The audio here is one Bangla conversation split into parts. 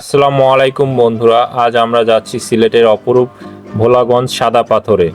আসসালামু আলাইকুম বন্ধুরা, আজ আমরা যাচ্ছি সিলেটের অপরূপ ভোলাগঞ্জ সাদা পাথরে।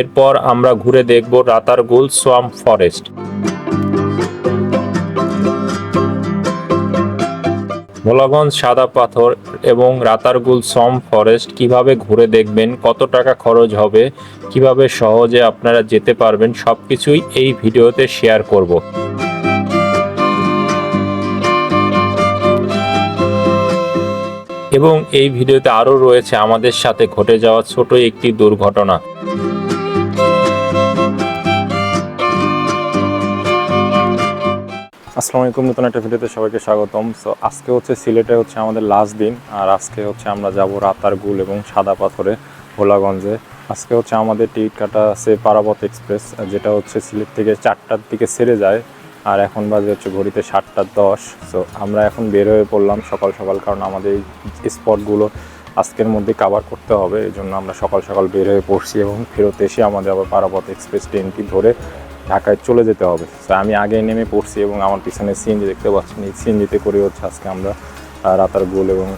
এরপর আমরা ঘুরে দেখব রাতারগুল সোয়াম ফরেস্ট। ভোলাগঞ্জ সাদা পাথর এবং রাতারগুল সম ফরেস্ট কীভাবে ঘুরে দেখবেন, কত টাকা খরচ হবে, কীভাবে সহজে আপনারা যেতে পারবেন, সবকিছুই এই ভিডিওতে শেয়ার করব। এবং এই ভিডিওতে আরও রয়েছে আমাদের সাথে ঘটে যাওয়া ছোট একটি দুর্ঘটনা। আসসালামু আলাইকুম, নতুন একটা ভিডিওতে সবাইকে স্বাগতম। সো আজকে হচ্ছে সিলেটে হচ্ছে আমাদের লাস্ট দিন, আর আজকে হচ্ছে আমরা যাব রাতারগুল এবং সাদা পাথরে ভোলাগঞ্জে। আজকে হচ্ছে আমাদের টিকিট কাটা আছে পারাবত এক্সপ্রেস, যেটা হচ্ছে সিলেট থেকে চারটার দিকে সেরে যায়। আর এখন বাজে হচ্ছে ঘড়িতে সাতটা দশ। সো আমরা এখন বের হয়ে পড়লাম সকাল সকাল কারণ আমাদের এই স্পটগুলো আজকের মধ্যে কাভার করতে হবে। এই জন্য আমরা সকাল সকাল বের হয়ে পড়ছি এবং ফেরত এসে আমাদের আবার পারাপথ এক্সপ্রেস ট্রেনটি ধরে ঢাকায় চলে যেতে হবে। তো আমি আগে নেমে পড়ছি এবং আমার পিছনে সিএনজি দেখতে পাচ্ছেন। এই সিএনজিতে করে হচ্ছে আজকে আমরা আহ, রাতারগুল এবং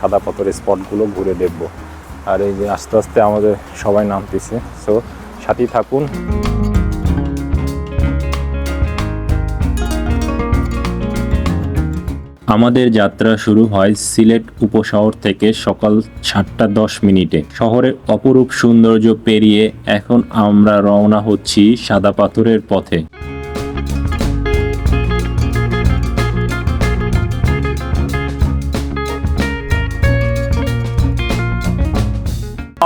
সাদা পাথরের স্পটগুলো ঘুরে দেখব। আর এই যে আস্তে আস্তে আমাদের সবাই নামতেছে। সো সাথেই থাকুন। আমাদের যাত্রা শুরু হয় সিলেট উপশহর থেকে সকাল সাতটা দশ মিনিটে। শহরের অপরূপ সৌন্দর্য পেরিয়ে এখন আমরা রওনা হচ্ছি সাদা পাথরের পথে।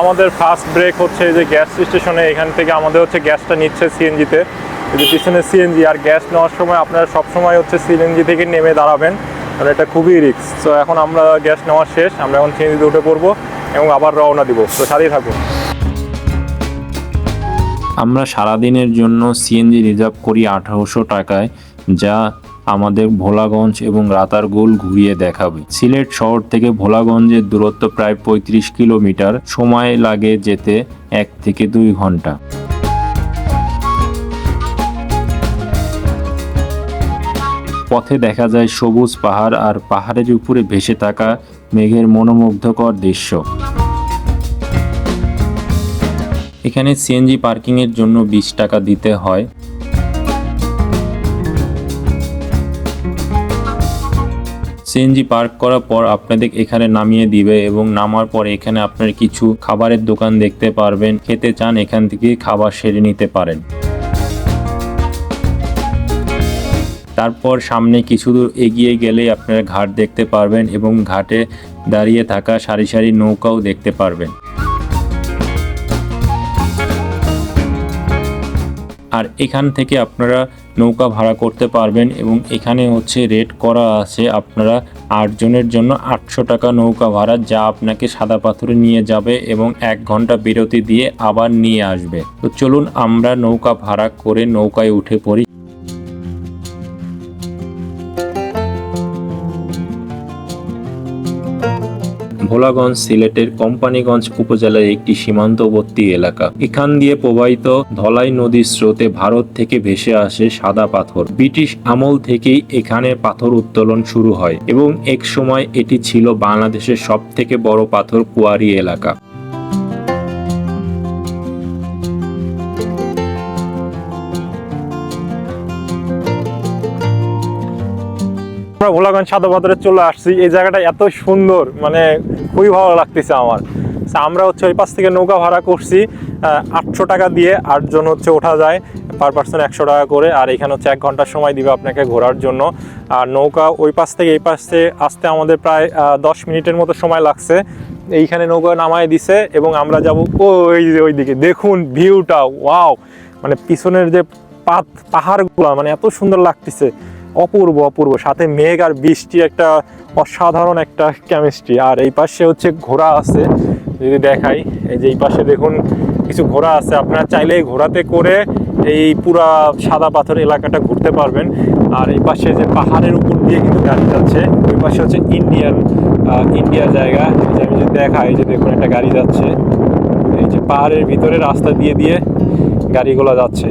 আমাদের ফার্স্ট ব্রেক হচ্ছে যে গ্যাস স্টেশনে এখান থেকে আমাদের হচ্ছে গ্যাসটা নিচ্ছে সিএনজিতে পিছনে সিএনজি আর গ্যাস নেওয়ার সময় আপনারা সবসময় হচ্ছে সিএনজি থেকে নেমে দাঁড়াবেন। কারণ এটা খুবই রিস্ক তো এখন আমরা গ্যাস নেওয়া শেষ, আমরা এখন সিএনজিতে উঠে পড়ব এবং আবার রওনা দিব। তো সাথেই থাকুন। আমরা সারাদিনের জন্য সিএনজি রিজার্ভ করি আঠারোশো টাকায়, যা আমাদের ভোলাগঞ্জ এবং রাতারগুল ঘুরিয়ে দেখাবে। সিলেট শহর থেকে ভোলাগঞ্জের দূরত্ব প্রায় পঁয়ত্রিশ কিলোমিটার, সময় লাগে যেতে এক থেকে দুই ঘণ্টা। পথে দেখা যায় সবুজ পাহাড় আর পাহাড়ের উপরে ভেসে থাকা মেঘের মনোমুগ্ধকর দৃশ্য। এখানে সিএনজি পার্কিং এর জন্য বিশ টাকা দিতে হয়। সিএনজি পার্ক করার পর আপনাদের এখানে নামিয়ে দিবে এবং নামার পর এখানে আপনার কিছু খাবারের দোকান দেখতে পারবেন। খেতে চান, এখান থেকে খাবার সেরে নিতে পারেন। তারপর সামনে কিছু দূর এগিয়ে গেলেই আপনারা ঘাট দেখতে পারবেন এবং ঘাটে দাঁড়িয়ে থাকা সারি সারি নৌকাও দেখতে পারবেন। আর এখান থেকে আপনারা নৌকা ভাড়া করতে পারবেন এবং এখানে হচ্ছে রেট করা আছে আপনারা আটজনের জন্য আটশো টাকা নৌকা ভাড়া যা আপনাকে সাদা পাথরে নিয়ে যাবে এবং এক ঘণ্টা বিরতি দিয়ে আবার নিয়ে আসবে। তো চলুন আমরা নৌকা ভাড়া করে নৌকায় উঠে পড়ি। ভোলাগঞ্জ সিলেটের কোম্পানিগঞ্জ উপজেলার একটি সীমান্তবর্তী এলাকা। এখান দিয়ে প্রবাহিত ধলাই নদীর স্রোতে ভারত থেকে ভেসে আসে সাদা পাথর। ব্রিটিশ আমল থেকেই এখানে পাথর উত্তোলন শুরু হয় এবং এক সময় এটি ছিল বাংলাদেশের সব থেকে বড় পাথর কুয়ারি এলাকা। আমরা ভোলাগঞ্জ সাদা চলে আসছি। এই জায়গাটা এত সুন্দর মানে খুবই ভালো লাগতেছে আমার। আমরা হচ্ছে ওই পাশ থেকে নৌকা ভাড়া করছি আটশো টাকা দিয়ে আটজন হচ্ছে ওঠা যায় পার পার্সন একশো টাকা করে, আর এখানে হচ্ছে এক ঘণ্টার সময় দিবে আপনাকে ঘোরার জন্য। আর নৌকা ওই পাশ থেকে এই পাশে আসতে আমাদের প্রায় দশ মিনিটের মতো সময় লাগছে। এইখানে নৌকা নামায় দিছে এবং আমরা যাব ওই যে ওইদিকে। দেখুন ভিউটা, ওয়াও! মানে পিছনের যে পাত, পাহাড়গুলা মানে এত সুন্দর লাগতেছে। অপূর্ব অপূর্ব। সাথে মেঘ আর বৃষ্টি একটা অসাধারণ একটা কেমিস্ট্রি আর এই পাশে হচ্ছে ঘোড়া আছে, যদি দেখাই। এই যে এই পাশে দেখুন, কিছু ঘোড়া আছে। আপনারা চাইলে এই ঘোড়াতে করে এই পুরা সাদা পাথর এলাকাটা ঘুরতে পারবেন। আর এই পাশে যে পাহাড়ের উপর দিয়ে কিন্তু গাড়ি যাচ্ছে, ওই পাশে হচ্ছে ইন্ডিয়ান ইন্ডিয়ার জায়গা। যে আমি যদি দেখাই, এই যে দেখুন একটা গাড়ি যাচ্ছে। এই যে পাহাড়ের ভিতরে রাস্তা দিয়ে দিয়ে গাড়িগুলো যাচ্ছে।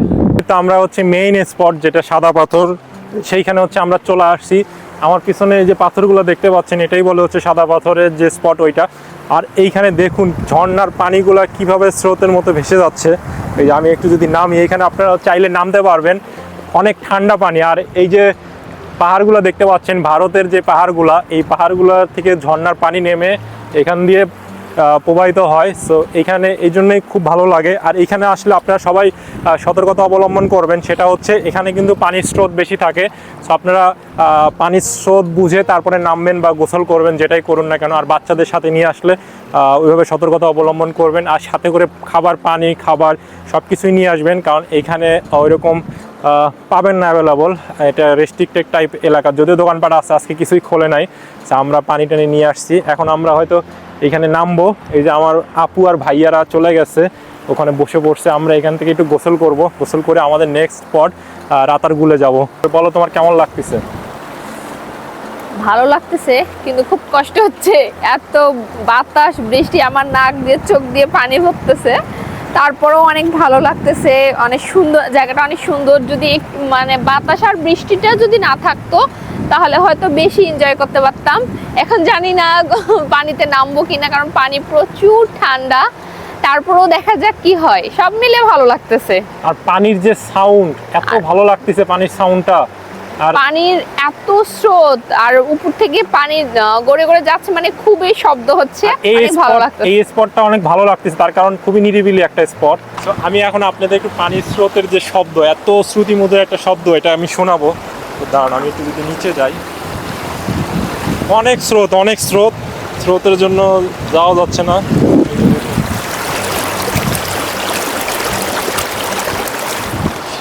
তো আমরা হচ্ছে মেইন স্পট যেটা সাদা পাথর সেইখানে হচ্ছে আমরা চলে আসছি। আমার পিছনে যে পাথরগুলো দেখতে পাচ্ছেন, এটাই বলে হচ্ছে সাদা পাথরের যে স্পট ওইটা। আর এইখানে দেখুন ঝর্নার পানিগুলো কীভাবে স্রোতের মতো ভেসে যাচ্ছে। এই যে আমি একটু যদি নামি, এখানে আপনারা চাইলে নামতে পারবেন। অনেক ঠান্ডা পানি। আর এই যে পাহাড়গুলো দেখতে পাচ্ছেন, ভারতের যে পাহাড়গুলা, এই পাহাড়গুলো থেকে ঝর্নার পানি নেমে এখান দিয়ে প্রবাহিত হয়। সো এখানে এই জন্যই খুব ভালো লাগে। আর এখানে আসলে আপনারা সবাই সতর্কতা অবলম্বন করবেন। সেটা হচ্ছে, এখানে কিন্তু পানির স্রোত বেশি থাকে। সো আপনারা পানির স্রোত বুঝে তারপরে নামবেন বা গোসল করবেন, যেটাই করুন না কেন। আর বাচ্চাদের সাথে নিয়ে আসলে ওইভাবে সতর্কতা অবলম্বন করবেন। আর সাথে করে খাবার, পানি, খাবার সব কিছুই নিয়ে আসবেন। কারণ এখানে ওইরকম পাবেন না অ্যাভেলেবল এটা রেস্ট্রিক্টেড টাইপ এলাকা। যদিও দোকানপাট আছে, আজকে কিছুই খোলে নাই। আমরা পানি টানি নিয়ে আসছি। এখন আমরা হয়তো এখানে নামবো। এই যে আমার আপু আর ভাইয়ারা চলে গেছে। ওখানে বসে পড়ছে। আমরা এখান থেকে একটু গোসল করব। গোসল করে আমাদের নেক্সট স্পট রাতারগুলে যাব। বলো তোমার কেমন লাগতেছে? ভালো লাগতেছে, কিন্তু খুব কষ্ট হচ্ছে। এত বাতাস, বৃষ্টি, আমার নাক দিয়ে, চোখ দিয়ে পানি ভরতেছে। তারপরেও অনেক ভালো লাগতেছে অনেক সুন্দর জায়গাটা অনেক সুন্দর যদি মানে বাতাস আর বৃষ্টিটা যদি না থাকতো তাহলে হয়তো বেশি এনজয় করতে পারতাম। এখন জানি না পানিতে নামবো কিনা কারণ পানি প্রচুর ঠান্ডা। তারপরেও দেখা যাক কি হয়। সব মিলে ভালো লাগতেছে। আর পানির যে সাউন্ড এত ভালো লাগতেছে পানির সাউন্ডটা পানির এত স্রোত আর উপর থেকে পানি গড়ে গড়ে যাচ্ছে মানে খুবই শব্দ হচ্ছে। এই স্পটটা অনেক ভালো লাগতেছে তার কারণ খুবই নিরিবিলি একটা স্পট তো আমি এখন আপনাদের একটু পানির স্রোতের যে শব্দ এত শ্রুতিমধুর একটা শব্দ এটা আমি শোনাবো। দাঁড়ান আমি একটু যদি নিচে যাই। অনেক স্রোত অনেক স্রোত। স্রোতের জন্য যাওয়া যাচ্ছে না।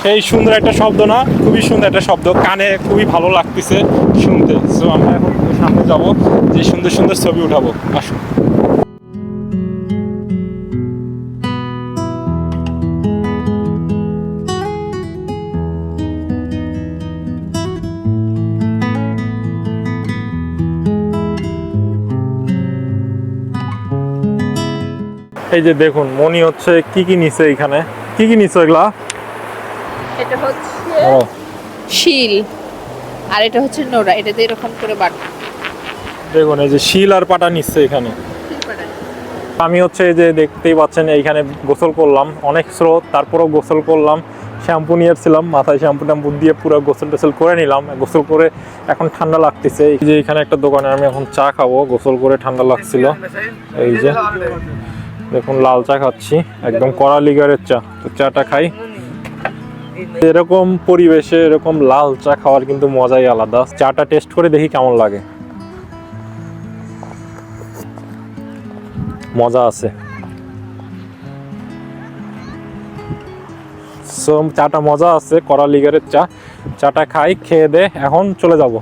সেই সুন্দর একটা শব্দ না, খুবই সুন্দর একটা শব্দ। কানে খুবই ভালো লাগতেছে শুনতে। সো আমরা এখন সামনে যাব, যে সুন্দর সুন্দর ছবি উঠাবো। আসুন। এই যে দেখুন মনি হচ্ছে কি কি নিছে এখানে? কি কি নিছে এগুলা? এটা হচ্ছে শিল আর এটা হচ্ছে নোড়া এটাতে এরকম করে বাট। দেখুন এই যে শিল আর পাটা নিচ্ছে এখানে। আমি হচ্ছে এই যে দেখতেই পাচ্ছেন এইখানে গোসল করলাম অনেক স্রোত তারপরেও গোসল করলাম শ্যাম্পু নিয়ে এসেছিলাম মাথায় শ্যাম্পু ট্যাম্পু দিয়ে পুরো গোসল টোসল করে নিলাম গোসল করে এখন ঠান্ডা লাগতেছে। এই যে এখানে একটা দোকানে আমি এখন চা খাব গোসল করে ঠান্ডা লাগছিল। এই যে দেখুন লাল চা খাচ্ছি একদম কড়া লিগারের চা তো চাটা খাই। এরকম পরিবেশে, এরকম লাল চা খাওয়ার কিন্তু মজাই আলাদা। চাটা টেস্ট করে দেখি কেমন লাগে। মজা আছে। চাটা মজা আছে কড়া লিগারের চা। চাটা খাই, খেয়ে দে, এখন চলে যাব।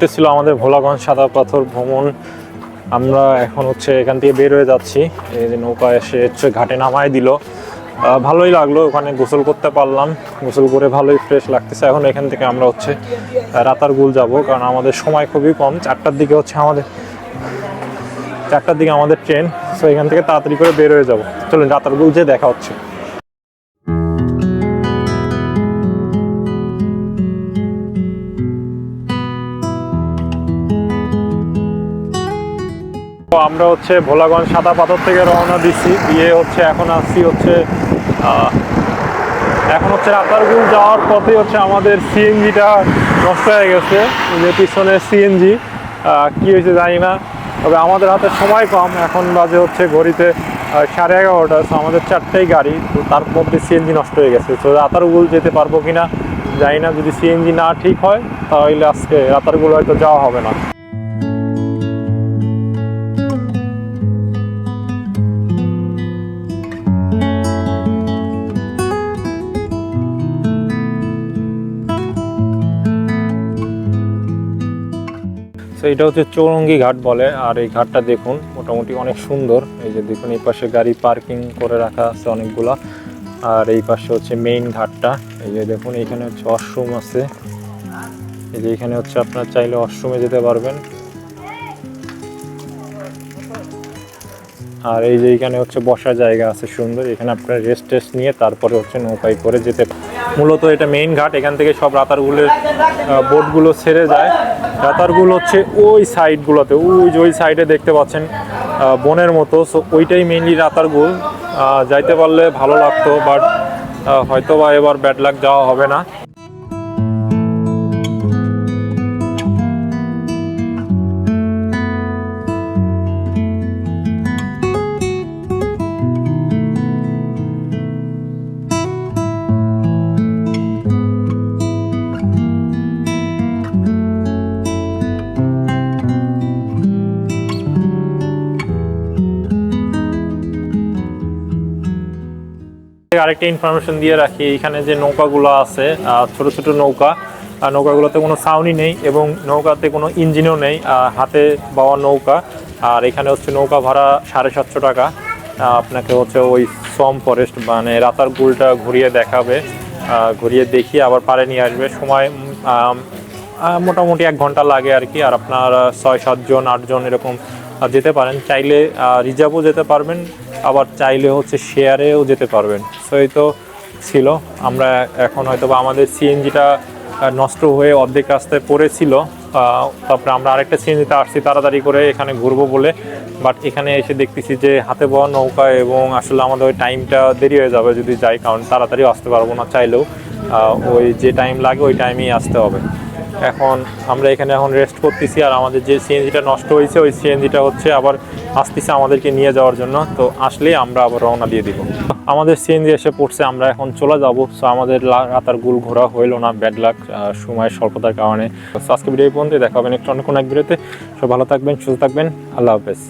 এটা ছিল আমাদের ভোলাগঞ্জ সাদা পাথর ভ্রমণ। আমরা এখন হচ্ছে এখান থেকে বের হয়ে যাচ্ছি। এই যে নৌকা এসে হচ্ছে ঘাটে নামায় দিল। ভালোই লাগল, ওখানে গোসল করতে পারলাম। গোসল করে ভালোই ফ্রেশ লাগতেছে। এখন এখান থেকে আমরা হচ্ছে রাতারগুল যাব। কারণ আমাদের সময় খুবই কম। চারটার দিকে হচ্ছে আমাদের, চারটার দিকে আমাদের ট্রেন। সো এখান থেকে তাড়াতাড়ি করে বের হয়ে যাব। চলুন রাতারগুল যে দেখা হচ্ছে। আমরা হচ্ছে ভোলাগঞ্জ সাদা পাথর থেকে রওনা দিচ্ছি। দিয়ে হচ্ছে এখন আসছি হচ্ছে এখন হচ্ছে রাতারগুল যাওয়ার পথে হচ্ছে আমাদের সিএনজিটা নষ্ট হয়ে গেছে। যে পিছনে সিএনজি কি হয়েছে জানি না। তবে আমাদের হাতে সময় কম। এখন বাজে হচ্ছে ঘড়িতে সাড়ে এগারোটা। আমাদের চারটেই গাড়ি। তো তার মধ্যে সিএনজি নষ্ট হয়ে গেছে। তো রাতারগুল যেতে পারব কিনা জানি না। যদি সিএনজি না ঠিক হয়, তাহলে আজকে রাতারগুল হয়তো যাওয়া হবে না। এটা হচ্ছে চৌরঙ্গি ঘাট বলে, আর এই ঘাটটা দেখুন, মোটামুটি অনেক সুন্দর। এই যে দেখুন, এই পাশে গাড়ি পার্কিং করে রাখা আছে অনেকগুলা। আর এই পাশে হচ্ছে মেইন ঘাটটা। এই যে দেখুন, এখানে হচ্ছে অশ্রম আছে। এই যে এখানে হচ্ছে আপনার চাইলে অশ্রমে যেতে পারবেন। আর এই যে এখানে হচ্ছে বসার জায়গা আছে সুন্দর, এখানে আপনার রেস্ট টেস্ট নিয়ে তারপরে হচ্ছে নৌকায় করে যেতে মূলত এটা মেইন ঘাট, এখান থেকে সব রাতারগুলের বোটগুলো ছেড়ে যায়। রাতারগুলো হচ্ছে ওই সাইডগুলোতে ওই যে ওই সাইডে দেখতে পাচ্ছেন বনের মতো। সো ওইটাই মেইনলি রাতারগুল। যাইতে পারলে ভালো লাগতো বাট হয়তো বা এবার ব্যাড লাক যাওয়া হবে না। আরেকটা ইনফরমেশন দিয়ে রাখি, এখানে যে নৌকাগুলো আছে ছোট ছোট নৌকা নৌকাগুলোতে কোনো সাউনি নেই এবং নৌকাতে কোনো ইঞ্জিনও নেই হাতে বাওয়া নৌকা। আর এখানে হচ্ছে নৌকা ভাড়া সাড়ে সাতশো টাকা। আপনাকে হচ্ছে ওই সম ফরেস্ট মানে রাতার গুলটা ঘুরিয়ে দেখাবে। ঘুরিয়ে দেখিয়ে আবার পারে নিয়ে আসবে। সময় মোটামুটি এক ঘণ্টা লাগে আর কি, আর আপনার ছয় সাতজন, আটজন এরকম যেতে পারেন। চাইলে রিজার্ভও যেতে পারবেন। আবার চাইলে হচ্ছে শেয়ারেও যেতে পারবেন। সো এই তো ছিল। আমরা এখন হয়তো বা আমাদের সিএনজিটা নষ্ট হয়ে অর্ধেক রাস্তায় পড়েছিল। তারপরে আমরা আরেকটা সিএনজিতে আসছি তাড়াতাড়ি করে এখানে ঘুরবো বলে। বাট এখানে এসে দেখতেছি যে হাতে বওয়া নৌকা এবং আসলে আমাদের ওই টাইমটা দেরি হয়ে যাবে যদি যাই, কারণ তাড়াতাড়ি আসতে পারব না চাইলেও। ওই যে টাইম লাগে, ওই টাইমেই আসতে হবে। এখন আমরা এখানে এখন রেস্ট করতেছি আর আমাদের যে সিএনজিটা নষ্ট হয়েছে, ওই সিএনজিটা হচ্ছে আবার আসতেছে আমাদেরকে নিয়ে যাওয়ার জন্য। তো আসলেই আমরা আবার রওনা দিয়ে দিব। আমাদের সিএনজি এসে পড়ছে, আমরা এখন চলে যাব। সো আমাদের রাতার গুল ঘোরা হইল না। ব্যাড লাক সময় স্বল্পতার কারণে। আজকে ভিডিও পর্যন্ত দেখা হবে নেক্সট অন্য কোনো এক ভিডিওতে সব ভালো থাকবেন, সুস্থ থাকবেন। আল্লাহ হাফেজ।